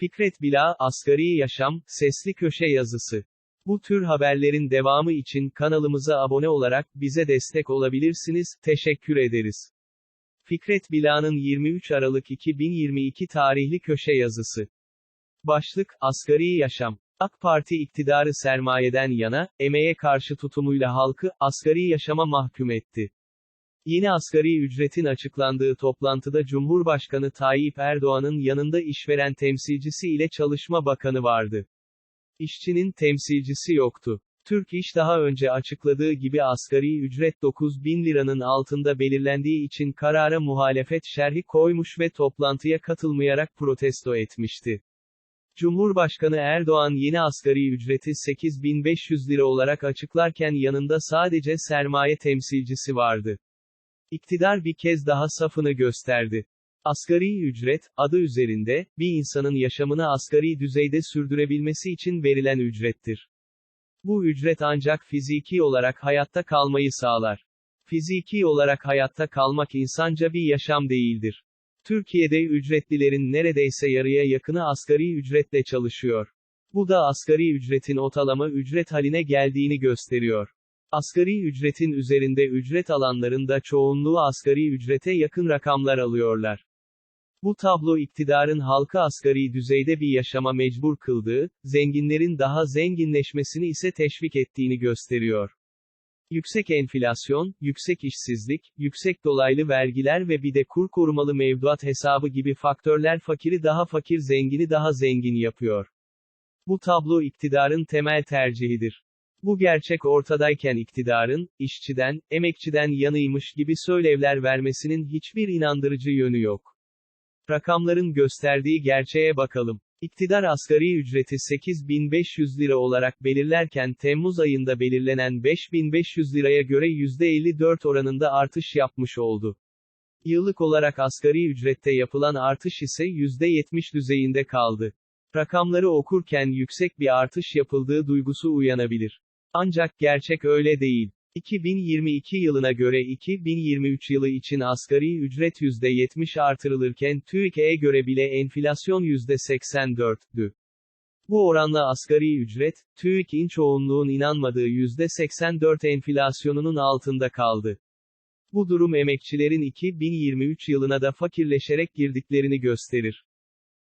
Fikret Bila, Asgari Yaşam, Sesli Köşe Yazısı. Bu tür haberlerin devamı için kanalımıza abone olarak bize destek olabilirsiniz. Teşekkür ederiz. Fikret Bila'nın 23 Aralık 2022 tarihli köşe yazısı. Başlık, Asgari Yaşam. AK Parti iktidarı sermayeden yana, emeğe karşı tutumuyla halkı, asgari yaşama mahkum etti. Yeni asgari ücretin açıklandığı toplantıda Cumhurbaşkanı Tayyip Erdoğan'ın yanında işveren temsilcisi ile Çalışma Bakanı vardı. İşçinin temsilcisi yoktu. Türk İş daha önce açıkladığı gibi asgari ücret 9 bin liranın altında belirlendiği için karara muhalefet şerhi koymuş ve toplantıya katılmayarak protesto etmişti. Cumhurbaşkanı Erdoğan yeni asgari ücreti 8500 lira olarak açıklarken yanında sadece sermaye temsilcisi vardı. İktidar bir kez daha safını gösterdi. Asgari ücret, adı üzerinde, bir insanın yaşamını asgari düzeyde sürdürebilmesi için verilen ücrettir. Bu ücret ancak fiziki olarak hayatta kalmayı sağlar. Fiziki olarak hayatta kalmak insanca bir yaşam değildir. Türkiye'de ücretlilerin neredeyse yarıya yakını asgari ücretle çalışıyor. Bu da asgari ücretin ortalama ücret haline geldiğini gösteriyor. Asgari ücretin üzerinde ücret alanların da çoğunluğu asgari ücrete yakın rakamlar alıyorlar. Bu tablo iktidarın halkı asgari düzeyde bir yaşama mecbur kıldığı, zenginlerin daha zenginleşmesini ise teşvik ettiğini gösteriyor. Yüksek enflasyon, yüksek işsizlik, yüksek dolaylı vergiler ve bir de kur korumalı mevduat hesabı gibi faktörler fakiri daha fakir zengini daha zengin yapıyor. Bu tablo iktidarın temel tercihidir. Bu gerçek ortadayken iktidarın, işçiden, emekçiden yanıymış gibi söylevler vermesinin hiçbir inandırıcı yönü yok. Rakamların gösterdiği gerçeğe bakalım. İktidar asgari ücreti 8500 lira olarak belirlerken Temmuz ayında belirlenen 5500 liraya göre %54 oranında artış yapmış oldu. Yıllık olarak asgari ücrette yapılan artış ise %70 düzeyinde kaldı. Rakamları okurken yüksek bir artış yapıldığı duygusu uyanabilir. Ancak gerçek öyle değil. 2022 yılına göre 2023 yılı için asgari ücret %70 artırılırken TÜİK'e göre bile enflasyon %84'dü. Bu oranla asgari ücret, TÜİK'in çoğunluğun inanmadığı %84 enflasyonunun altında kaldı. Bu durum emekçilerin 2023 yılına da fakirleşerek girdiklerini gösterir.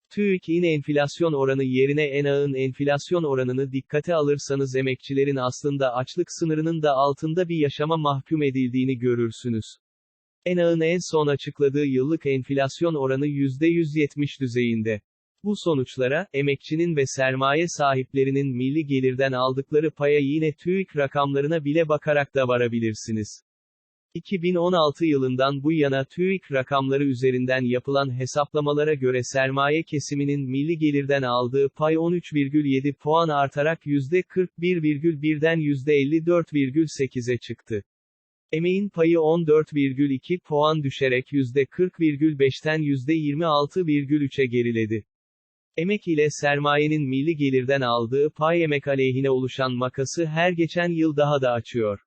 TÜİK'in enflasyon oranı yerine ENA'ın enflasyon oranını dikkate alırsanız emekçilerin aslında açlık sınırının da altında bir yaşama mahkum edildiğini görürsünüz. ENA'ın en son açıkladığı yıllık enflasyon oranı %170 düzeyinde. Bu sonuçlara, emekçinin ve sermaye sahiplerinin milli gelirden aldıkları paya yine TÜİK rakamlarına bile bakarak da varabilirsiniz. 2016 yılından bu yana TÜİK rakamları üzerinden yapılan hesaplamalara göre sermaye kesiminin milli gelirden aldığı pay 13,7 puan artarak %41,1'den %54,8'e çıktı. Emeğin payı 14,2 puan düşerek %40,5'ten %26,3'e geriledi. Emek ile sermayenin milli gelirden aldığı pay emek aleyhine oluşan makası her geçen yıl daha da açıyor.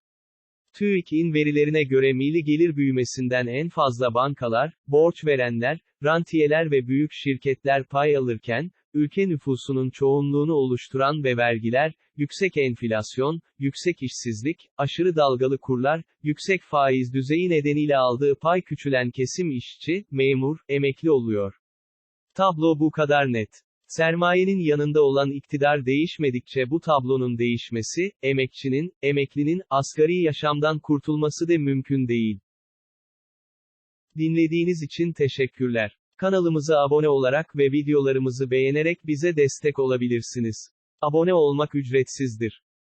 TÜİK'in verilerine göre milli gelir büyümesinden en fazla bankalar, borç verenler, rantiyeler ve büyük şirketler pay alırken, ülke nüfusunun çoğunluğunu oluşturan ve vergiler, yüksek enflasyon, yüksek işsizlik, aşırı dalgalı kurlar, yüksek faiz düzeyi nedeniyle aldığı pay küçülen kesim işçi, memur, emekli oluyor. Tablo bu kadar net. Sermayenin yanında olan iktidar değişmedikçe bu tablonun değişmesi, emekçinin, emeklinin, asgari yaşamdan kurtulması da mümkün değil. Dinlediğiniz için teşekkürler. Kanalımıza abone olarak ve videolarımızı beğenerek bize destek olabilirsiniz. Abone olmak ücretsizdir.